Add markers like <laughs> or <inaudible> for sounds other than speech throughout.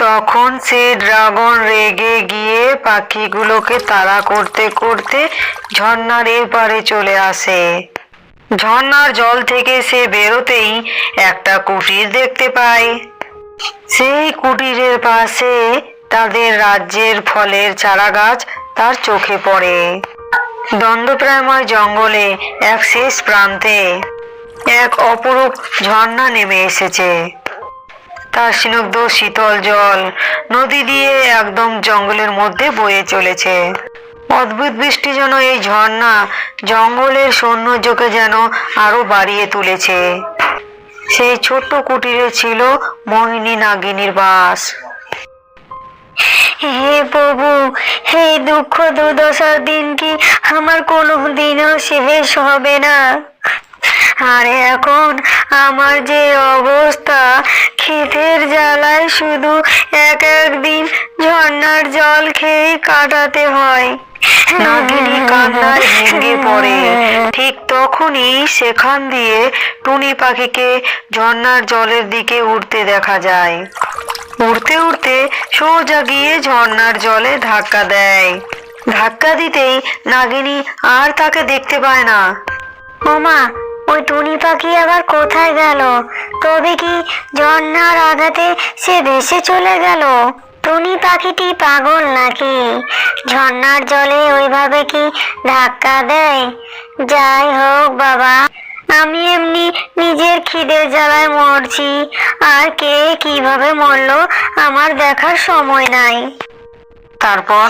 তখন সে ড্রাগন রেগে গিয়ে পাখিগুলোকে তাড়া করতে করতে ঝর্ণার এপারে চলে আসে। ঝর্ণার জল থেকে সে বেরোতেই একটা কুটির দেখতে পায়। সেই কুটিরের পাশে তাদের রাজ্যের ফলের চারা গাছ তার চোখে পড়ে। দ্বন্দ্বপ্রায়ময় জঙ্গলে এক শেষ প্রান্তে এক অপরূপ ঝর্ণা নেমে এসেছে। তার স্নিগ্ধ শীতল জল নদী দিয়ে একদম জঙ্গলের মধ্যে বয়ে চলেছে। অদ্ভুত বৃষ্টি যেন এই ঝর্ণা জঙ্গলের সৌন্দর্যকে যেন আরও বাড়িয়ে তুলেছে। সেই ছোট্ট কুটিরে ছিল মোহিনী নাগিনীর বাস। হে প্রভু, হে দুঃখ দুর্দশার দিন কি আমার কোনো দিনও শেষ হবে না? আর এখন আমার যে অবস্থা ক্ষেতের জ্বালায় শুধু এক এক দিন ঝর্ণার জল খেয়ে কাটাতে হয়। নাগিনী কান্নায় ভেঙে পড়ে। ঠিক তখনই সেখান দিয়ে টুনি পাখিকে ঝর্ণার জলের দিকে উঠতে দেখা যায়। উড়তে উড়তে সোজা গিয়ে ঝর্ণার জলে ধাক্কা দেয়। ধাক্কা দিতেই নাগিনী আর তাকে দেখতে পায় না। ওমা ওই টুনি পাখি আবার কোথায় গেল? তবে কি ঝর্ণার আঘাতে সে ভেসে চলে গেল? টুনি পাখিটি পাগল নাকি? ঝর্ণার জলে ওইভাবে কি ধাক্কা দেয়? যাই হোক বাবা, আমি এমনি নিজের খিদের জ্বালায় মরছি। আর কে কীভাবে মরলো আমার দেখার সময় নাই। তারপর?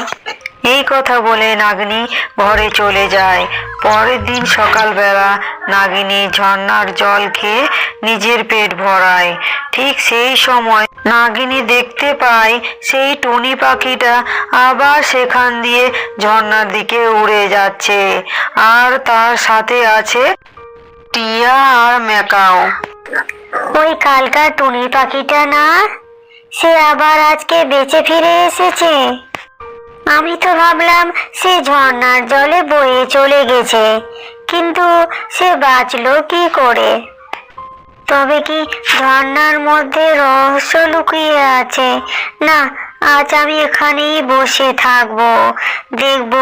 এই কথা বলে নাগিনী ঘরে চলে যায়। পরের দিন সকালবেলা নাগিনী ঝর্ণার জল খেয়ে নিজের পেট ভরায়। ঠিক সেই সময় নাগিনী দেখতে পায় সেই টুনি পাখিটা আবার সেখান দিয়ে ঝর্ণার দিকে উড়ে যাচ্ছে। আর তার সাথে আছে টিয়া আর ম্যাকাও। ওই কালকার টুনি পাখিটা না? সে আবার আজকে বেঁচে ফিরে এসেছে। আমি তো ভাবলাম সে ঝর্ণার জলে বয়ে চলে গেছে, কিন্তু সে বাঁচলো কি করে? তবে কি ঝর্ণার মধ্যে রহস্য লুকিয়ে আছে? না, আজ আমি এখানেই বসে থাকব, দেখব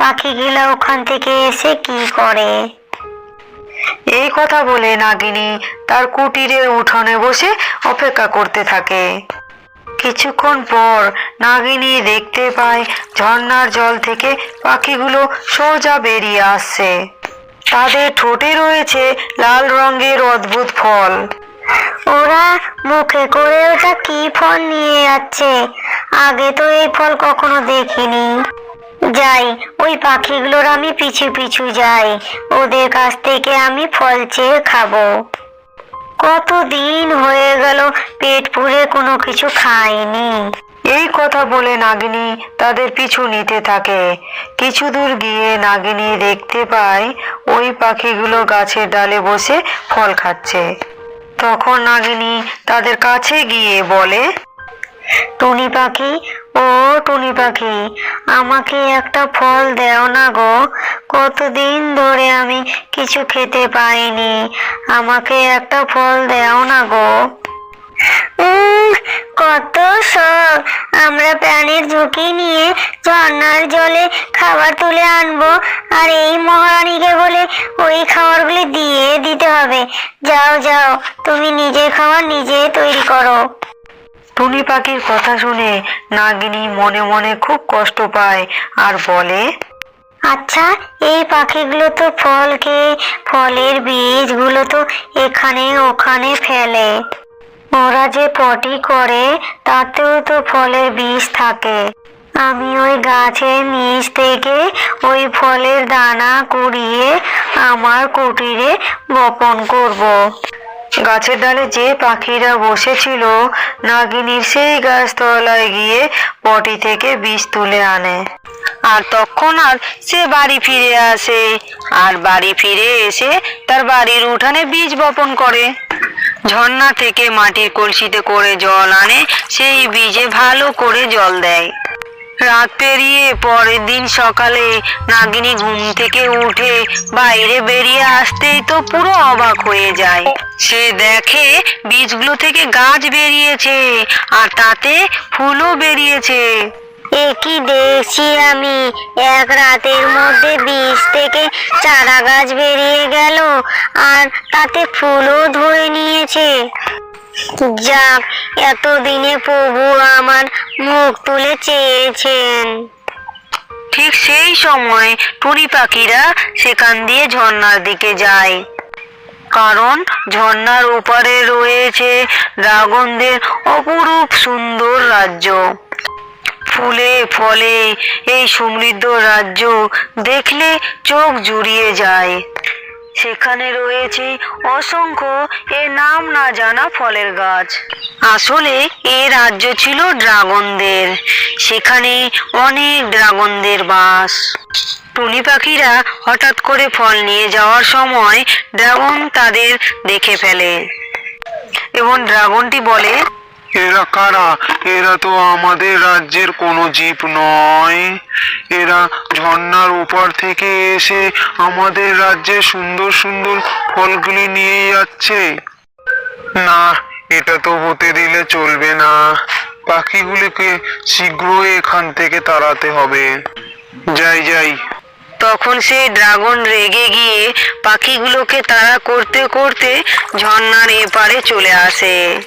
পাখিগুলা ওখান থেকে এসে কি করে। এই কথা বলে নাগিনী তার কুটিরের উঠোনে বসে অপেক্ষা করতে থাকে। কিছুক্ষণ পর নাগিনী দেখতে পায় ঝর্ণার জল থেকে পাখিগুলো সোজা বেরিয়ে আসছে। তাদের ঠোঁটে রয়েছে লাল রঙের অদ্ভুত ফল। ওরা মুখে করে ওটা কি ফল নিয়ে যাচ্ছে? আগে তো এই ফল কখনো দেখিনি। যাই, ওই পাখিগুলোর আমি পিছু পিছু যাই। ওদের কাছ থেকে আমি ফল চেয়ে খাব। কতদিন হয়ে গেল পেট পুড়ে কোনো কিছু খাইনি। এই কথা বলে নাগিনী তাদের পিছু নিতে থাকে। কিছু দূর গিয়ে নাগিনী দেখতে পায় ওই পাখিগুলো গাছের ডালে বসে ফল খাচ্ছে। তখন নাগিনী তাদের কাছে গিয়ে বলে টুনি পাখি, ও টুনি পাখি, আমাকে একটা ফল দেও না গো। কতদিন ধরে আমি কিছু খেতে পাইনি, আমাকে একটা ফল দেও না গো। কত শখ আমরা প্রাণের ঝুঁকি নিয়ে ঝর্ণার জলে খাবার তুলে আনব, আর এই মহারানীকে বলে ওই খাবারগুলি দিয়ে দিতে হবে। যাও যাও, তুমি নিজে খাবার নিজে তৈরি করো। টুনি পাখির কথা শুনে নাগিনী মনে মনে খুব কষ্ট পায় আর বলে আচ্ছা এই পাখিগুলো তো ফল খেয়ে, ফলের বীজগুলো তো এখানে ওখানে ফেলে ওরা যে পটি করে, তাতেও তো ফলের বীজ থাকে আমি ওই গাছের নিচ থেকে ওই ফলের দানা কুড়িয়ে আমার কুটিরে বপন করব। গাছের ডালে যে পাখিরা বসেছিল, নাগিনীর সেই গাছতলায় গিয়ে পটি থেকে বীজ তুলে আনে। আর তখন আর সে বাড়ি ফিরে আসে। আর বাড়ি ফিরে এসে তার বাড়ির উঠানে বীজ বপন করে। ঝর্ণা থেকে মাটির কলসিতে করে জল আনে, সেই বীজে ভালো করে জল দেয়। রাত পেরিয়ে পরের দিন সকালে নাগিনী ঘুম থেকে উঠে বাইরে বেরিয়ে আসতেই তো পুরো অবাক হয়ে যায়। সে দেখে বীজগুলো থেকে গাছ বেরিয়েছে আর তাতে ফুলও বেরিয়েছে। এ দেখছি আমি? এক রাতের মধ্যে বীজ থেকে চারা গাছ বেরিয়ে গেল আর তাতে ফুলও ধরে নিয়েছে। যাক এতদিনে প্রভু আমার মুখ তুলে চেয়েছেন। ঠিক সেই সময় টুনি পাখিরা সেখান দিয়ে ঝর্ণার দিকে যায়। কারণ ঝর্ণার ওপারে রয়েছে ড্রাগনদের অপরূপ সুন্দর রাজ্য। ফুলে ফলে এই সমৃদ্ধ রাজ্য দেখলে চোখ জুড়িয়ে যায়। সেখানে রয়েছে অসংখ্য, এ নাম না জানা ফলের গাছ। আসলে এ রাজ্য ছিল ড্রাগনদের। সেখানে অনেক ড্রাগনদের বাস। টুনি পাখিরা হঠাৎ করে ফল নিয়ে যাওয়ার সময় ড্রাগন তাদের দেখে ফেলে। এবং ড্রাগনটি বলে এরা কারা? এরা তো আমাদের রাজ্যের কোনো জীব নয়। এরা ঝর্ণার উপর থেকে এসে আমাদের রাজ্যে সুন্দর সুন্দর ফলগুলি নিয়ে যাচ্ছে। না, এটা তো হতে দিলে চলবে না। পাখিগুলিকে শীঘ্রই এখান থেকে তাড়াতে হবে। যাই যাই। তখন সেই ড্রাগন রেগে গিয়ে পাখিগুলোকে তাড়া করতে করতে ঝর্ণার এপারে চলে আসে।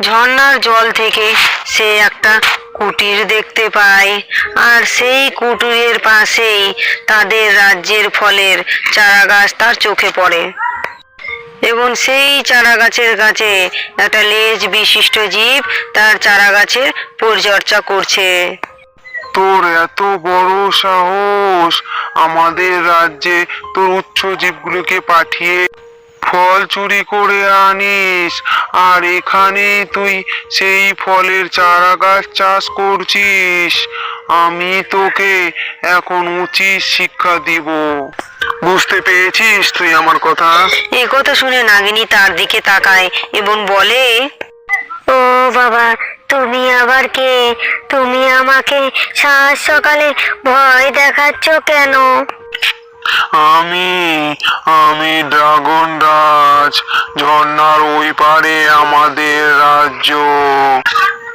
ঝর্ণার জল থেকে সে একটা কুটির দেখতে পায়। আর সেই কুটিরের পাশেই তাদের রাজ্যের ফলের চারা গাছ তার চোখে পড়ে। এবং সেই চারা গাছের কাছে একটা লেজ বিশিষ্ট জীব তার চারা গাছের পরিচর্যা করছে। তোর এত বড় সাহস! আমাদের রাজ্যে তোর উচ্চ জীবগুলোকে পাঠিয়ে ফল চুরি করে আনিস আর এখানে তুই সেই ফলের চারা গাছ চাষ করছিস। আমি তোকে এখন উচিত শিক্ষা দিব। বুঝতে পেরেছিস তুই আমার কথা? এই কথা শুনে নাগিনী তার দিকে তাকায় এবং বলে ও বাবা তুমি আবার কে? তুমি আমাকে সাত সকালে ভয় দেখাচ্ছ কেন? আমি আমি ড্রাগন রাজ, ঝর্ণার ওই পারে আমাদের রাজ্য।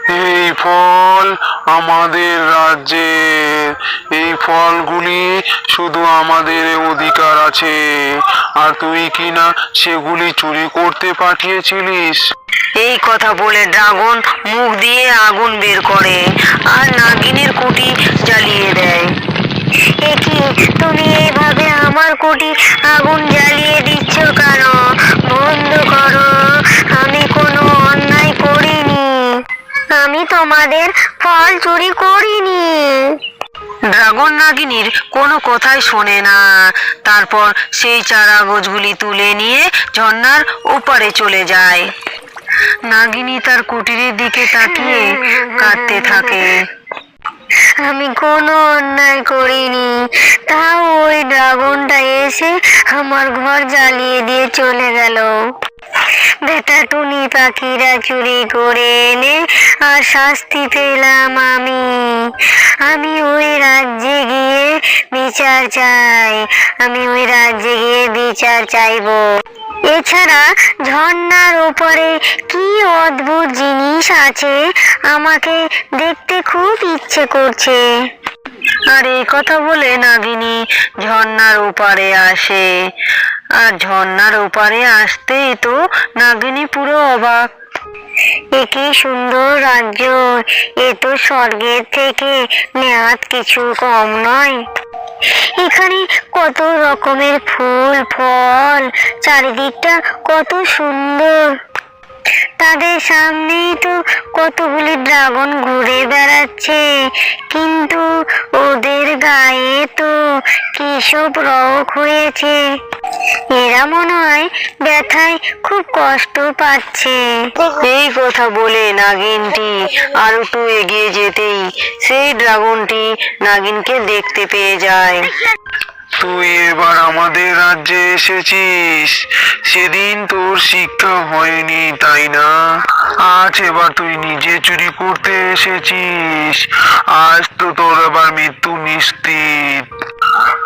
এই ফল আমাদের রাজ্যের। এই ফলগুলি শুধু আমাদের অধিকার আছে। আর তুই কি না সেগুলি চুরি করতে পাঠিয়েছিলিস? এই কথা বলে ড্রাগন মুখ দিয়ে আগুন বের করে আর নাগিনের কুটি জ্বালিয়ে দেয়। এ তুমি এইভাবে আমার কুটি আগুন জ্বালিয়ে দিচ্ছ কেন? বন্ধ করো। আমি কোনো অন্যায় করিনি। আমি তোমাদের ফল চুরি করিনি। ড্রাগন নাগিনীর কোনো কথাই শোনে না। তারপর সেই চারা গাছগুলি তুলে নিয়ে ঝর্ণার ওপারে চলে যায়। নাগিনী তার কুটিরের দিকে তাকিয়ে কাঁদতে থাকে। আমি কোনো অন্যায় করিনি। তাও ওই ড্রাগনটা এসে আমার ঘর জ্বালিয়ে দিয়ে চলে গেল। বেটা টুনি পাখিরা চুরি করে এনে আর শাস্তি পেলাম আমি। আমি ওই রাজ্যে গিয়ে বিচার চাই, আমি ওই রাজ্যে গিয়ে বিচার চাইব। এছাড়া ঝর্ণার ওপরে কি অদ্ভুত জিনিস আছে, আমাকে দেখতে খুব ইচ্ছে করছে। আর এই কথা বলে নাগিনী ঝর্ণার ওপারে আসে। আর ঝর্ণার ওপারে আসতেই তো নাগিনী পুরো অবাক। একে সুন্দর রাজ্য, এ তো স্বর্গের থেকে নেহাত কিছু কম নয়। এখানে কত রকমের ফুল, ফল, চারিদিকটা কত সুন্দর। তাদের সামনেই তো কতগুলি ড্রাগন ঘুরে বেড়াচ্ছে। কিন্তু ওদের গায়ে তো কি সব রক হয়েছে? এরা মনে হয় ব্যথায় খুব কষ্ট পাচ্ছে। এই কথা বলে নাগিনটি আর একটু এগিয়ে যেতেই সেই ড্রাগনটি নাগিনকে দেখতে পেয়ে যায়। তুই এবার আমাদের রাজ্যে এসেছিস। সেদিন তোর শিক্ষা হয়নি, তাই না? আজ এবার তুই নিজে চুরি করতে এসেছিস। আজ তো তোর আবার মৃত্যু নিশ্চিত।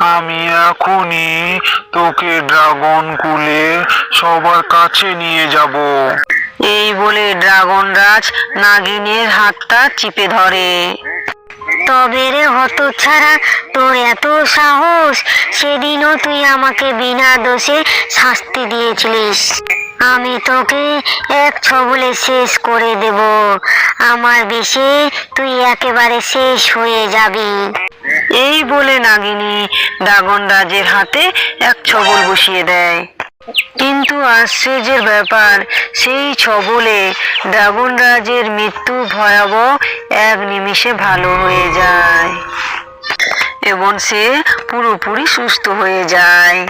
আমি এখনই তোকে ড্রাগন কুলে সবার কাছে নিয়ে যাব। এই বলে ড্রাগন রাজ নাগিনের হাতটা চিপে ধরে। তবে রে হতচ্ছাড়া, তোর এত সাহস? সেদিনও তুই আমাকে বিনা দোষে শাস্তি দিয়েছিলিস। আমি তোকে এক ছবলে শেষ করে দেব। আমার বিষে তুই একেবারে শেষ হয়ে যাবি। এই বলে নাগিনী ড্রাগন রাজের হাতে এক ছবল বসিয়ে দেয়। কিন্তু আশ্চর্যের ব্যাপার, সেই ছবলে রাজের মৃত্যু ভয়াবহ এক নিমিষে ভালো হয়ে যায়। এবং সে পুরোপুরি সুস্থ হয়ে যায়।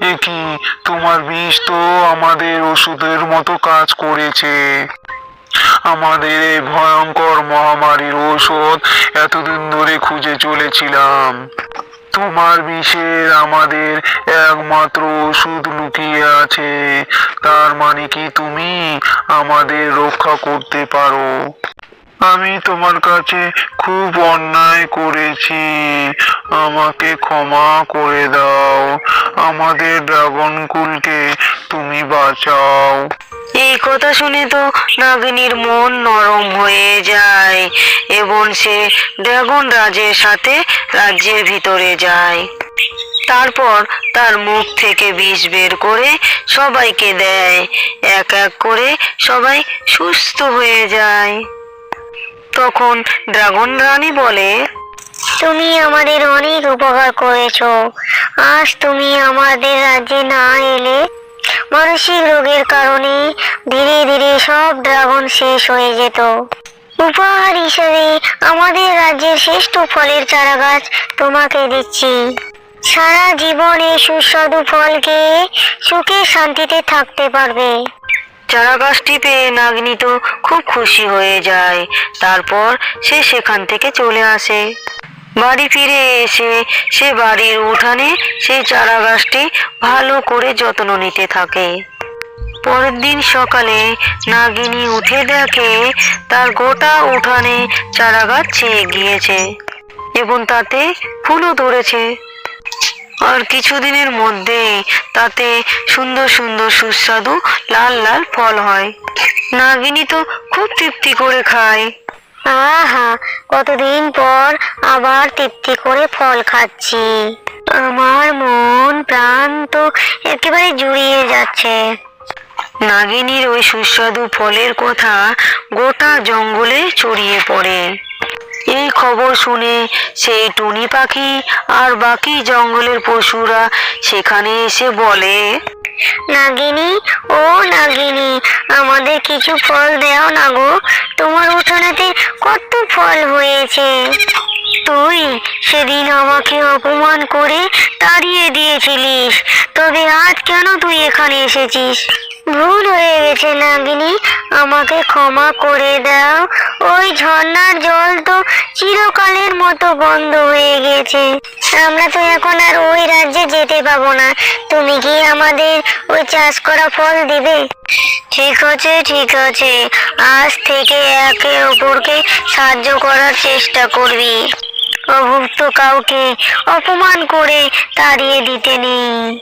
এ কি? তোমার বিষ তো আমাদের ওষুধের মতো কাজ করেছে। আমাদের এই ভয়ঙ্কর মহামারীর ঔষধ এতদিন ধরে খুঁজে চলেছিলাম। তোমার বিষের আমাদের একমাত্র ওষুধ লুকিয়ে আছে। তার মানে কি তুমি আমাদের রক্ষা করতে পারো? আমি তোমার কাছে খুব অন্যায় করেছি। আমাকে ক্ষমা করে দাও। আমাদের ড্রাগন কুলকে তুমি বাঁচাও। এই কথা শুনে তো নাগিনীর মন নরম হয়ে যায় এবং সে ড্রাগন রাজের সাথে রাজ্যের ভিতরে যায়। তারপর তার মুখ থেকে বিষ বের করে সবাইকে দেয়। এক এক করে সবাই সুস্থ হয়ে যায়। তখন ড্রাগন রানী বলে, তুমি আমাদের অনেক উপকার করেছ। আজ তুমি আমাদের রাজ্যে না এলে মানসিক রোগের কারণে ধীরে ধীরে সব ড্রাগন শেষ হয়ে যেত। উপহার হিসেবে আমাদের রাজ্যের শ্রেষ্ঠ ফলের চারা গাছ তোমাকে দিচ্ছি। সারা জীবন এই সুস্বাদু ফল খেয়ে সুখে শান্তিতে থাকতে পারবে। চারা গাছটি পেয়ে নাগিনী তো খুব খুশি হয়ে যায়। তারপর সে সেখান থেকে চলে আসে। বাড়ি ফিরে এসে সে বাড়ির উঠানে সেই চারা গাছটি ভালো করে যত্ন নিতে থাকে। পরের দিন সকালে নাগিনী উঠে দেখে তার গোটা উঠানে চারা গাছ ছেয়ে গিয়েছে এবং তাতে ফুলও ধরেছে। আর কিছুদিনের মধ্যে তাতে সুন্দর সুন্দর সুস্বাদু লাল লাল ফল হয়। নাগিনী তো খুব তৃপ্তি করে খায়। আহা, কতদিন পর আবার তৃপ্তি করে ফল খাচ্ছি। আমার মন প্রাণ তো একেবারে জুড়িয়ে যাচ্ছে। নাগিনীর ওই সুস্বাদু ফলের কথা গোটা জঙ্গলে ছড়িয়ে পড়ে। এই খবর শুনে সেই টুনি পাখি আর বাকি জঙ্গলের পশুরা সেখানে এসে বলে নাগিনী, ও নাগিনী, আমাদের কিছু ফল দেও না গো। তোমার উঠোনেতে কত ফল হয়েছে। তুই সেদিন আমাকে অপমান করে তাড়িয়ে দিয়েছিলিস। তবে আজ কেন তুই এখানে এসেছিস? ভুল হয়ে গেছে নাগিনী, আমাকে ক্ষমা করে দাও। ওই ঝর্ণার জল তো চিরকালের মতো বন্ধ হয়ে গেছে। আমরা তো এখন আর ওই রাজ্যে যেতে পাবো না। তুমি কি আমাদের ওই চাষ করা ফল দিবে? ঠিক আছে ঠিক আছে। আজ থেকে একে অপরকে সাহায্য করার চেষ্টা করবি। অভুক্ত কাউকে অপমান করে তাড়িয়ে দিতে নেই।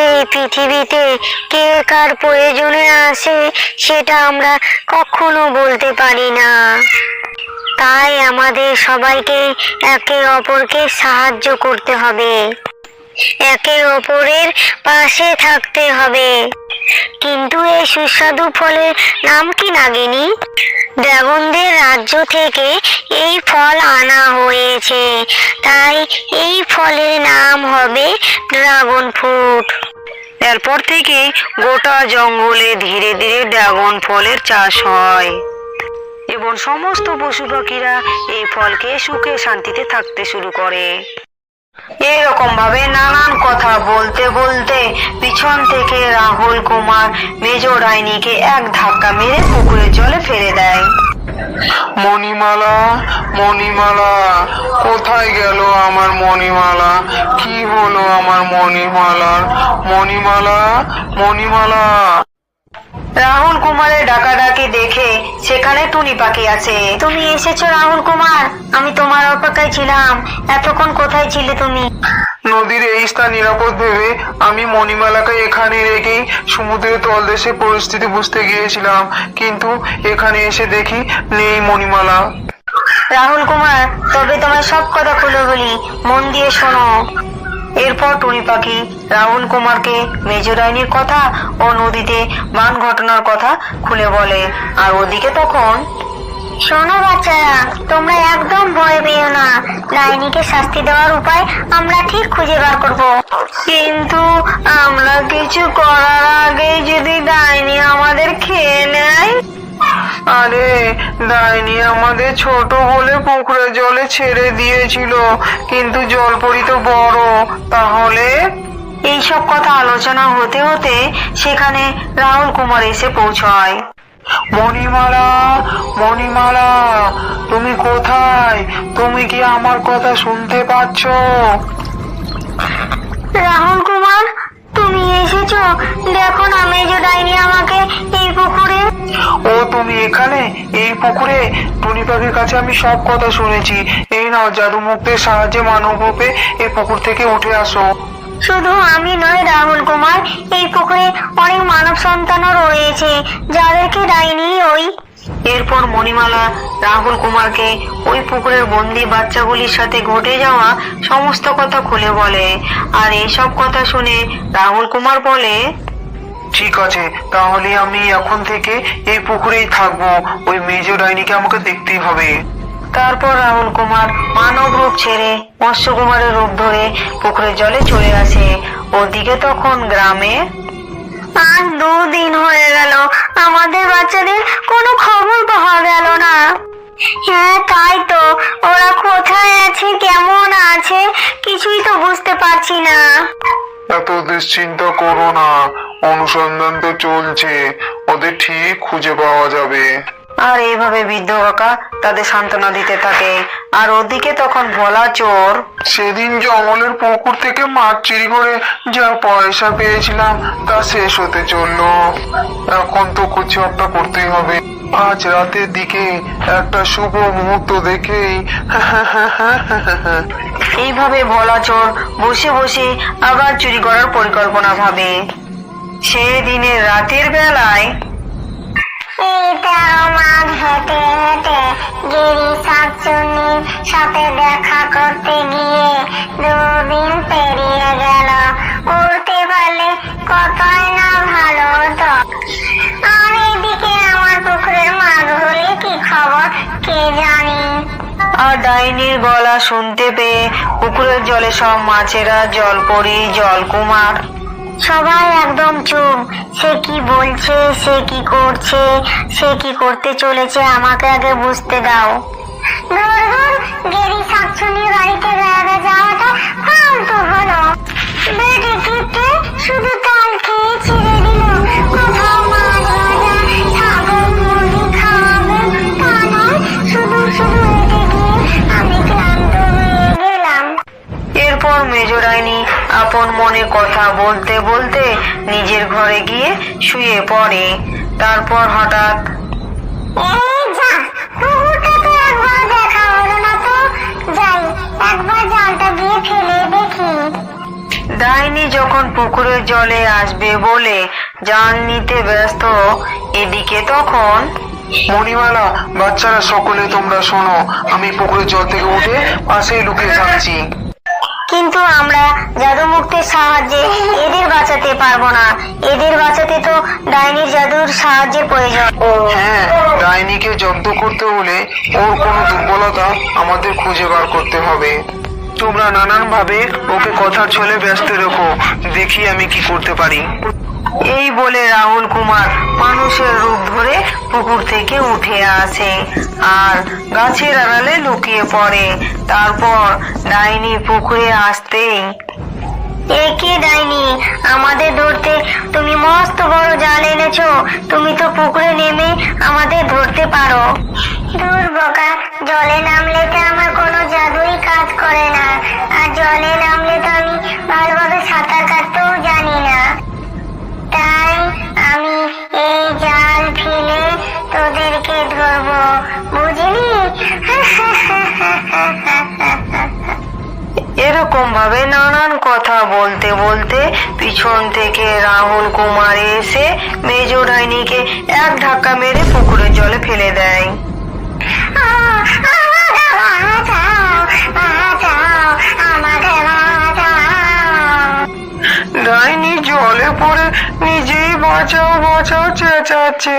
এই পৃথিবীতে কে কার প্রয়োজনে আসে সেটা আমরা কখনো বলতে পারি না। তাই আমাদের সবাইকে একে অপরকে সাহায্য করতে হবে। একে অপরের পাশে থাকতে হবে। কিন্তু এই সুস্বাদু ফলের নাম কি নাগিনী? ড্রাগনদের রাজ্য থেকে এই ফল আনা হয়েছে। তাই এই ফলের নাম হবে ড্রাগন ফ্রুট। এরপর থেকে গোটা জঙ্গলে ধীরে ধীরে ড্রাগন ফলের চাষ হয়। এবং সমস্ত পশু পাখিরা এই ফলকে সুখে শান্তিতে থাকতে শুরু করে। এরকম ভাবে নানান কথা বলতে বলতে পিছন থেকে রাহুল কুমার মেজ ডাইনিকে এক ধাক্কা মেরে পুকুরের জলে ফেলে দেয়। মণিমালা মণিমালা, কোথায় গেল আমার মণিমালা? কি হলো আমার মণিমালার? মণিমালা মণিমালা। রাহুল কুমারের ডাকাডাকি দেখে সেখানে টুনি পাখি আছে। তুমি এসেছ রাহুল কুমার? আমি তোমার অপেক্ষায় ছিলাম। এতক্ষণ কোথায় ছিলে তুমি? নদীর এই স্থান নিরাপদ ভেবে আমি মণিমালাকে এখানে রেখেই সমুদ্রের তলদেশে পরিস্থিতি বুঝতে গিয়েছিলাম। কিন্তু এখানে এসে দেখি নেই মণিমালা। রাহুল কুমার তবে তোমার সব কথা খুলে বলি। মন দিয়ে শোনো। এরপর টুনি পাখি রাহুল কুমারকে মেজরাইনির কথা ও নদীতে বান ঘটনার কথা খুলে বলে। আর ওদিকে তখন শোনো বাচ্চারা তোমরা একদম ভয় পেও না। ডাইনিকে শাস্তি দেওয়ার উপায় আমরা ঠিক খুঁজে বার করব। কিন্তু আমরা কিছু করার আগে যদি ডাইনি আমাদের খেয়ে নেয় আরে ডাইনি আমাদের ছোট বলে পুকুরে জলে ছেড়ে দিয়েছিল কিন্তু জলপরি তো বড়। তাহলে? এইসব কথা আলোচনা হতে হতে সেখানে রাহুল কুমার এসে পৌঁছায়। মণিমালা মণিমালা তুমি কোথায়? তুমি কি আমার কথা শুনতে পাচ্ছ? রাহুল কুমার তুমি এসেছ? দেখো না মেজো ডাইনি আমাকে এই পুকুরে ও তুমি এখানে? এই পুকুরে? টুনি পাখির কাছে আমি সব কথা শুনেছি। এই নাও জাদু মুক্তের সাহায্যে মানব রূপে এই পুকুর থেকে উঠে আসো। শুধু আমি নয় রাহুল কুমার এই পুকুরে অনেক মানব সন্তানও রয়েছে যাদেরকে ডাইনি ওই। এরপর মণিমালা রাহুল কুমারকে ওই পুকুরের বন্দি বাচ্চাগুলির সাথে ঘটে যাওয়া সমস্ত কথা খুলে বলে। আর এইসব কথা শুনে রাহুল কুমার বলে ঠিক আছে তাহলে আমি এখন থেকে এই পুকুরেই থাকব। ওই মেজ ডাইনিকে আমাকে দেখতেই হবে। তারপর রাহুল কুমার মানব রূপ ছেড়ে মৎস্য কুমারের রূপ ধরে পুকুরের জলে চলে আসে। ওদিকে তখন গ্রামে আজ দুদিন হয়ে গেল আমাদের বাচ্চাদের কোনো খবর পাওয়া গেল না। হ্যাঁ তাই তো। ওরা কোথায় আছে কেমন আছে কিছুই তো বুঝতে পারছি না। এত দুশ্চিন্তা করো না। অনুসন্ধান তো চলছে। ওদের ঠিক খুঁজে পাওয়া যাবে। আর এইভাবে বৃদ্ধ কাকা তাদের সান্ত্বনা দিতে থাকে। আর ওদিকে তখন ভোলা চোর। সেদিন জঙ্গলের পুকুর থেকে মাছ চুরি করে যা পয়সা পেয়েছিলাম তা শেষ হতে চলল। এখন তো কিছু একটা করতেই হবে। আজ রাতের দিকে একটা শুভ মুহূর্ত দেখেই <laughs> এইভাবে ভোলা চোর বসে বসে আবার চুরি করার পরিকল্পনা ভাবে। সেদিনের রাতের বেলায় দেখা ডাইনির গলা শুনতে পেয়ে পুকুরের জলে সব মাছেরা জলপরি, জলকুমার। সবাই একদম চুপ। সে কি বলছে, সে কি করছে, সে কি করতে চলেছে আমাকে আগে বুঝতে দাও। শুধু আপন মনে কথা বলতে বলতে নিজের ঘরে গিয়ে শুয়ে পড়ে। তারপর হঠাৎ ডাইনি যখন পুকুরের জলে আসবে বলে জান নিতে ব্যস্ত এদিকে তখন মণিমালা বাচ্চারা সকলে তোমরা শোনো আমি পুকুরের জল থেকে উঠে পাশেই লুকিয়ে থাকছি। কিন্তু আমরা জাদু মুক্তির সাহায্যে এদের বাঁচাতে পারব না। এদের বাঁচাতে তো ডাইনির জাদুর সাহায্যের প্রয়োজন। হ্যাঁ ডাইনিকে জব্দ করতে হলে ওর কোনো দুর্বলতা আমাদের খুঁজে বার করতে হবে। তোমরা নানান ভাবে ওকে কথা চলে ব্যস্ত রেখো, দেখি আমি কি করতে পারি। এই বলে রাহুল কুমার মানুষের রূপ ধরে পুকুর থেকে উঠে আসে আর গাছের আড়ালে লুকিয়ে পড়ে। তারপর ডাইনি পুকুরে আসতেই একে ডাইনি? আমাদের ধরতে তুমি মস্ত বড় জাল এনেছো। তুমি তো পুকুরে নেমে আমাদের ধরতে পারো। দূর বোকা জলে নামলে তো আমার কোনো জাদুই কাজ করে না। আর জলে নামলে তোদেরকে বুঝলি এরকম ভাবে নানান কথা বলতে বলতে পিছন থেকে রাহুল কুমার এসে মেজ ডাইনিকে এক ধাক্কা মেরে পুকুরের জলে ফেলে দেয়। ডাইনি জলে পড়ে নিজেই বাঁচাও বাঁচাও চেঁচাচ্ছে।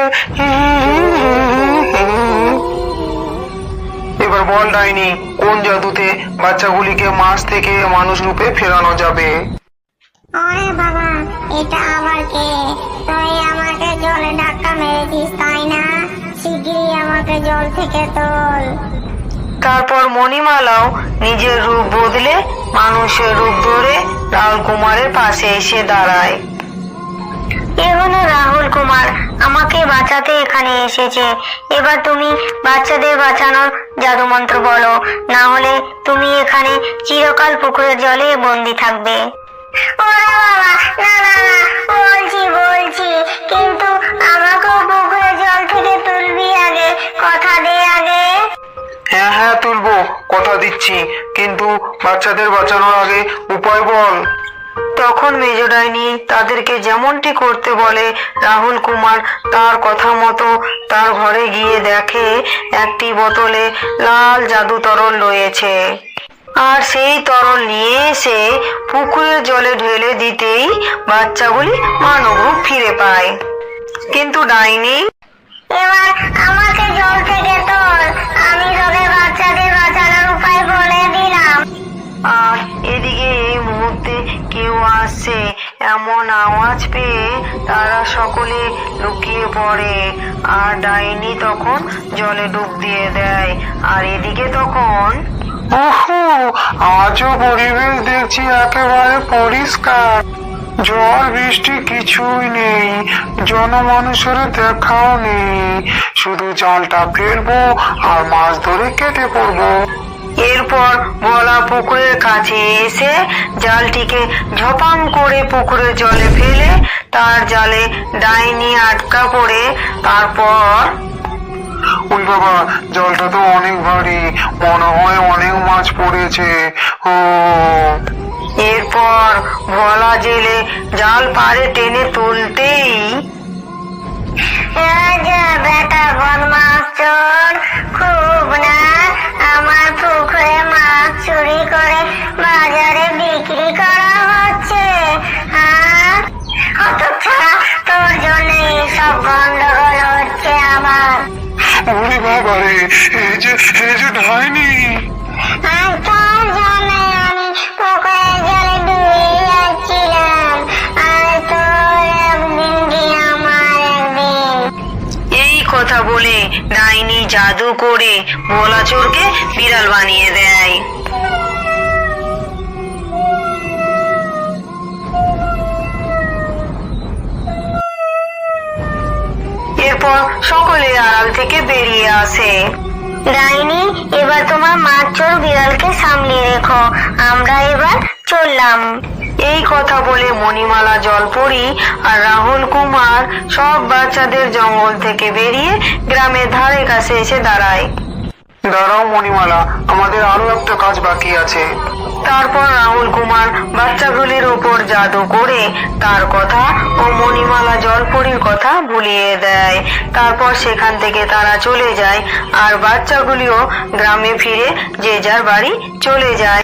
এবার বল ডাইনি কোন জাদুতে বাচ্চাগুলিকে মাছ থেকে মানুষ রূপে ফেরানো যাবে? ওরে বাবা এটা আবার কে? তুই আমাকে জলে ধাক্কা মেরেছিস তাই না? শিগগিরই আমাকে জল থেকে তোল। তারপর মণিমালাও নিজের রূপ বদলে মানুষের রূপ ধরে রাহুল কুমারের পাশে এসে দাঁড়ায়। এ হলো রাহুল কুমার? আমাকে বাঁচাতে এখানে এসেছে। এবার তুমি বাচ্চাদের বাঁচানোর জাদু মন্ত্র বলো। না হলে তুমি এখানে চিরকাল পুকুরের জলে বন্দি থাকবে। ওরে বাবা না না না বলছি বলছি। কিন্তু আমাকেও পুকুরের জল থেকে তুলবি আগে কথা দে আগে। হ্যাঁ হ্যাঁ তুলবো কথা দিচ্ছি। কিন্তু বাচ্চাদের বাঁচানোর আগে উপায় বল। তখন মেজ ডাইনি তাদেরকে যেমনটি করতে বলে রাহুল কুমার তার কথা মতো তার ঘরে গিয়ে দেখে একটি বোতলে লাল জাদু তরল রয়েছে। আর সেই তরল নিয়ে এসে পুকুরের জলে ঢেলে দিতেই বাচ্চাগুলি মানব রূপ ফিরে পায়। কিন্তু ডাইনি এবার আমাকে জল থেকে তোল। আমি তোকে বাচ্চাদের বাঁচানোর উপায় বলে দিলাম। আর কেউ আসছে এমন আওয়াজ পেয়ে তারা সকলে লুকিয়ে পড়ে। আর ডাইনি তখন জলে ডুব দিয়ে দেয়। আর এদিকে তখন ওহো, আজও পরিবেশ দেখছি একেবারে পরিষ্কার। জল বৃষ্টি কিছুই নেই, জনমানুষের দেখাও নেই। শুধু জালটা ফেলব আর মাছ ধরে কেটে পড়ব। এরপর ভোলা পুকুরের কাছে এসে জালটিকে ঝপাং করে পুকুরের জলে ফেলে তার জালে ডাইনি আটকা পড়ে। তারপর ওই বাবা জলটা তো অনেক ভারী মনে হয় অনেক মাছ পড়েছে। ও। এরপর ভোলা জেলে জাল পারে টেনে তুলতেই বেটা বদমাস চোর খুব না আমার পুকুরে মাছ চুরি করে বাজারে বিক্রি করা হচ্ছে। হতচ্ছাড়া তোর জন্য সব গন্ডগোল হচ্ছে আমার। ওরে বাবা রে এই যে এই যে ডাইনি করে ভোলা চোরকে বিড়াল বানিয়ে দেয়। এরপর সকলে আড়াল থেকে বেরিয়ে আসে। ডাইনি, এবার তোমার মাছ চোর বিড়ালকে সামলিয়ে রেখো। আমরা এবার চললাম। এই কথা বলে মণিমালা জলপরি আর রাহুল কুমার সব বাচ্চাদের জঙ্গল থেকে বেরিয়ে গ্রামের ধারে কাছে এসে দাঁড়ায়। দাঁড়াও মণিমালা আমাদের আরও একটা কাজ বাকি আছে। তারপর রাহুল কুমার বাচ্চাগুলির উপর জাদু করে তার কথা ও মণিমালা জলপরির কথা ভুলিয়ে দেয়। তারপর সেখান থেকে তারা চলে যায় আর বাচ্চাগুলিও গ্রামে ফিরে যে যার বাড়ি চলে যায়।